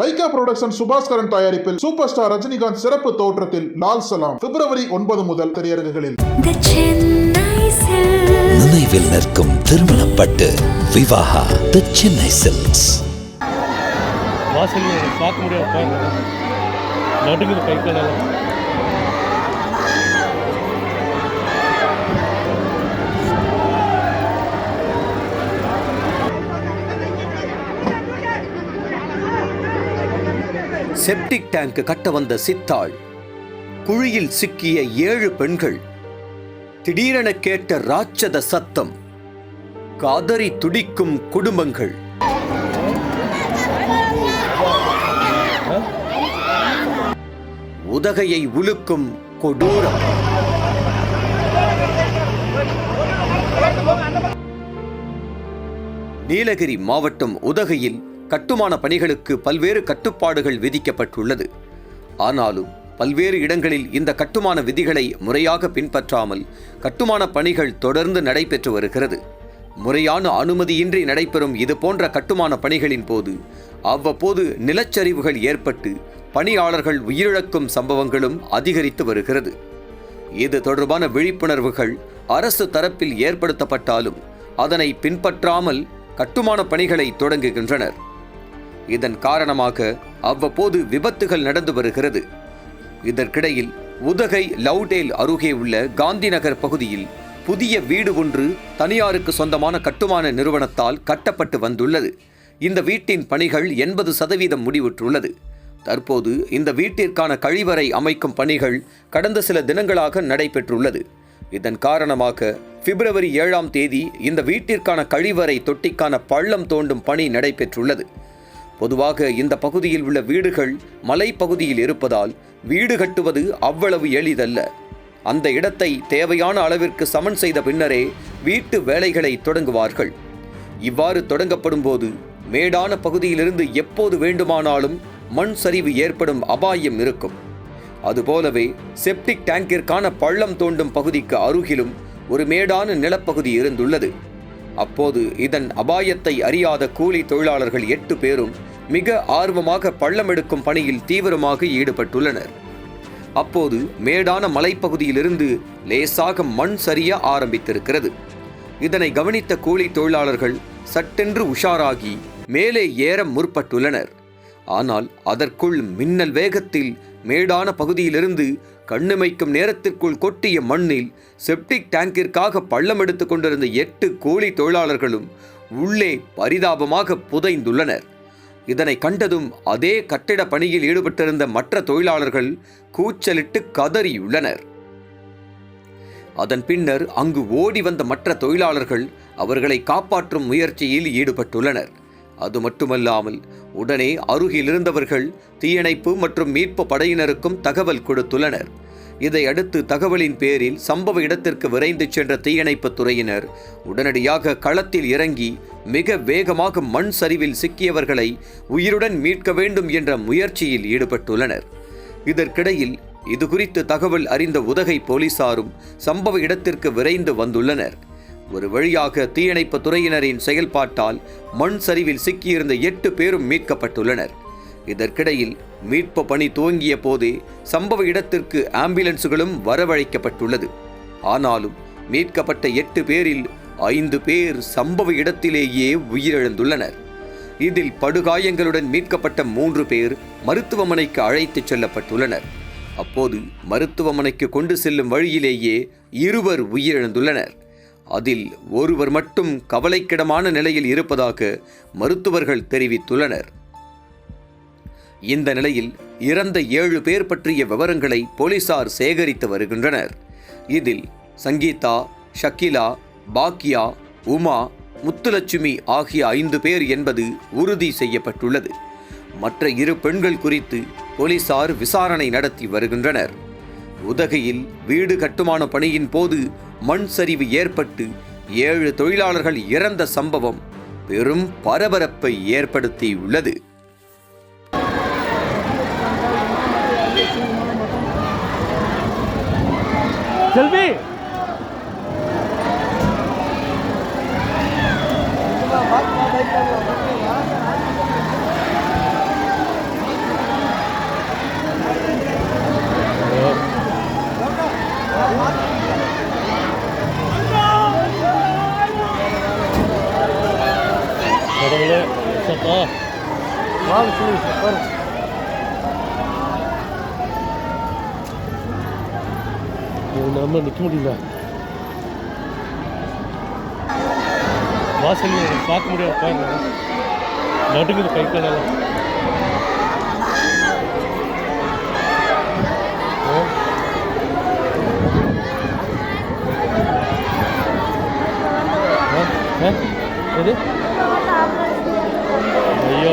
Lyca production Subaskaran தயாரிப்பில் super star Rajinikanth சிறப்பு தோற்றத்தில் லால் சலாம். பிப்ரவரி ஒன்பது முதல் திரையரங்குகளில். நினைவில் நிற்கும் திருமணப்பட்டு விவாகா தி சென்னை சில்க்ஸ் வாசல் பார்க்க முடியாது நடுங்குது கை காலெல்லாம். செப்டிக் டேங்க் கட்ட வந்த சித்தாள். குழியில் சிக்கிய ஏழு பெண்கள். திடீரென கேட்ட ராட்சத சத்தம். காதறி துடிக்கும் குடும்பங்கள். உதகையை உலுக்கும் கொடூரம் நீலகிரி மாவட்டம் உதகையில் கட்டுமான பணிகளுக்கு பல்வேறு கட்டுப்பாடுகள் விதிக்கப்பட்டுள்ளது. ஆனாலும் பல்வேறு இடங்களில் இந்த கட்டுமான விதிகளை முறையாக பின்பற்றாமல் கட்டுமான பணிகள் தொடர்ந்து நடைபெற்று வருகிறது. முறையான அனுமதியின்றி நடைபெறும் இதுபோன்ற கட்டுமான பணிகளின் போது அவ்வப்போது நிலச்சரிவுகள் ஏற்பட்டு பணியாளர்கள் உயிரிழக்கும் சம்பவங்களும் அதிகரித்து வருகிறது. இது தொடர்பான விழிப்புணர்வுகள் அரசு தரப்பில் ஏற்படுத்தப்பட்டாலும் அதனை பின்பற்றாமல் கட்டுமான பணிகளை தொடங்குகின்றனர். இதன் காரணமாக அவ்வப்போது விபத்துகள் நடந்து வருகிறது. இதற்கிடையில் உதகை லவ்டேல் அருகே உள்ள காந்தி நகர் பகுதியில் புதிய வீடு ஒன்று தனியாருக்கு சொந்தமான கட்டுமான நிறுவனத்தால் கட்டப்பட்டு வந்துள்ளது. இந்த வீட்டின் பணிகள் எண்பது சதவீதம் முடிவுற்றுள்ளது. தற்போது இந்த வீட்டிற்கான கழிவறை அமைக்கும் பணிகள் கடந்த சில தினங்களாக நடைபெற்றுள்ளது. இதன் காரணமாக பிப்ரவரி ஏழாம் தேதி இந்த வீட்டிற்கான கழிவறை தொட்டிக்கான பள்ளம் தோண்டும் பணி நடைபெற்றுள்ளது. பொதுவாக இந்த பகுதியில் உள்ள வீடுகள் மலைப்பகுதியில் இருப்பதால் வீடு கட்டுவது அவ்வளவு எளிதல்ல. அந்த இடத்தை தேவையான அளவிற்கு சமன் செய்த பின்னரே வீட்டு வேலைகளை தொடங்குவார்கள். இவ்வாறு தொடங்கப்படும் போது மேடான பகுதியிலிருந்து எப்போது வேண்டுமானாலும் மண் சரிவு ஏற்படும் அபாயம் இருக்கும். அதுபோலவே செப்டிக் டேங்கிற்கான பள்ளம் தோண்டும் பகுதிக்கு அருகிலும் ஒரு மேடான நிலப்பகுதி இருந்துள்ளது. அப்போது இதன் அபாயத்தை அறியாத கூலி தொழிலாளர்கள் எட்டு பேரும் மிக ஆர்வமாக பள்ளம் எடுக்கும் பணியில் தீவிரமாக ஈடுபட்டுள்ளனர். அப்போது மேடான மலைப்பகுதியிலிருந்து லேசாக மண் சரிய ஆரம்பித்திருக்கிறது. இதனை கவனித்த கூலி தொழிலாளர்கள் சட்டென்று உஷாராகி மேலே ஏற முற்பட்டுள்ளனர். ஆனால் அதற்குள் மின்னல் வேகத்தில் மேடான பகுதியிலிருந்து கண்ணுமைக்கும் நேரத்திற்குள் கொட்டிய மண்ணில் செப்டிக் டேங்கிற்காக பள்ளம் எடுத்து கொண்டிருந்த எட்டு கூலி தொழிலாளர்களும் உள்ளே பரிதாபமாக புதைந்துள்ளனர். இதனை கண்டதும் அதே கட்டிட பணியில் ஈடுபட்டிருந்த மற்ற தொழிலாளர்கள் கூச்சலிட்டு கதறியுள்ளனர். அதன் பின்னர் அங்கு ஓடி வந்த மற்ற தொழிலாளர்கள் அவர்களை காப்பாற்றும் முயற்சியில் ஈடுபட்டுள்ளனர். அது மட்டுமல்லாமல் உடனே அருகில் இருந்தவர்கள் தீயணைப்பு மற்றும் மீட்பு படையினருக்கும் தகவல் கொடுத்துள்ளனர். இதையடுத்து தகவலின் பேரில் சம்பவ இடத்திற்கு விரைந்து சென்ற தீயணைப்புத் துறையினர் உடனடியாக களத்தில் இறங்கி மிக வேகமாக மண் சரிவில் சிக்கியவர்களை உயிருடன் மீட்க வேண்டும் என்ற முயற்சியில் ஈடுபட்டுள்ளனர். இதற்கிடையில் இதுகுறித்து தகவல் அறிந்த உதகை போலீசாரும் சம்பவ இடத்திற்கு விரைந்து வந்துள்ளனர். ஒரு வழியாக தீயணைப்பு துறையினரின் செயல்பாட்டால் மண் சரிவில் சிக்கியிருந்த எட்டு பேரும் மீட்கப்பட்டுள்ளனர். இதற்கிடையில் மீட்பு பணி துவங்கிய போதே சம்பவ இடத்திற்கு ஆம்புலன்ஸுகளும் வரவழைக்கப்பட்டுள்ளது. ஆனாலும் மீட்கப்பட்ட எட்டு பேரில் ஐந்து பேர் சம்பவ இடத்திலேயே உயிரிழந்துள்ளனர். இதில் படுகாயங்களுடன் மீட்கப்பட்ட மூன்று பேர் மருத்துவமனைக்கு அழைத்துச் செல்லப்பட்டுள்ளனர். அப்போது மருத்துவமனைக்கு கொண்டு செல்லும் வழியிலேயே இருவர் உயிரிழந்துள்ளனர். அதில் ஒருவர் மட்டும் கவலைக்கிடமான நிலையில் இருப்பதாக மருத்துவர்கள் தெரிவித்துள்ளனர். இந்த நிலையில் இறந்த ஏழு பேர் பற்றிய விவரங்களை போலீசார் சேகரித்து வருகின்றனர். இதில் சங்கீதா ஷக்கிலா பாக்கியா உமா முத்துலட்சுமி ஆகிய ஐந்து பேர் என்பது உறுதி செய்யப்பட்டுள்ளது. மற்ற இரு பெண்கள் குறித்து போலீசார் விசாரணை நடத்தி வருகின்றனர். உதகையில் வீடு கட்டுமான பணியின் போது மண் சரிவு ஏற்பட்டு ஏழு தொழிலாளர்கள் இறந்த சம்பவம் பெரும் பரபரப்பை ஏற்படுத்தியுள்ளது. செல்வி! சார் இது நம்ம நிற்க முடியல. வாசல் பார்க்க முடியாது பாருங்க. நடுங்குது கை காலெல்லாம்? எது? ஐயோ.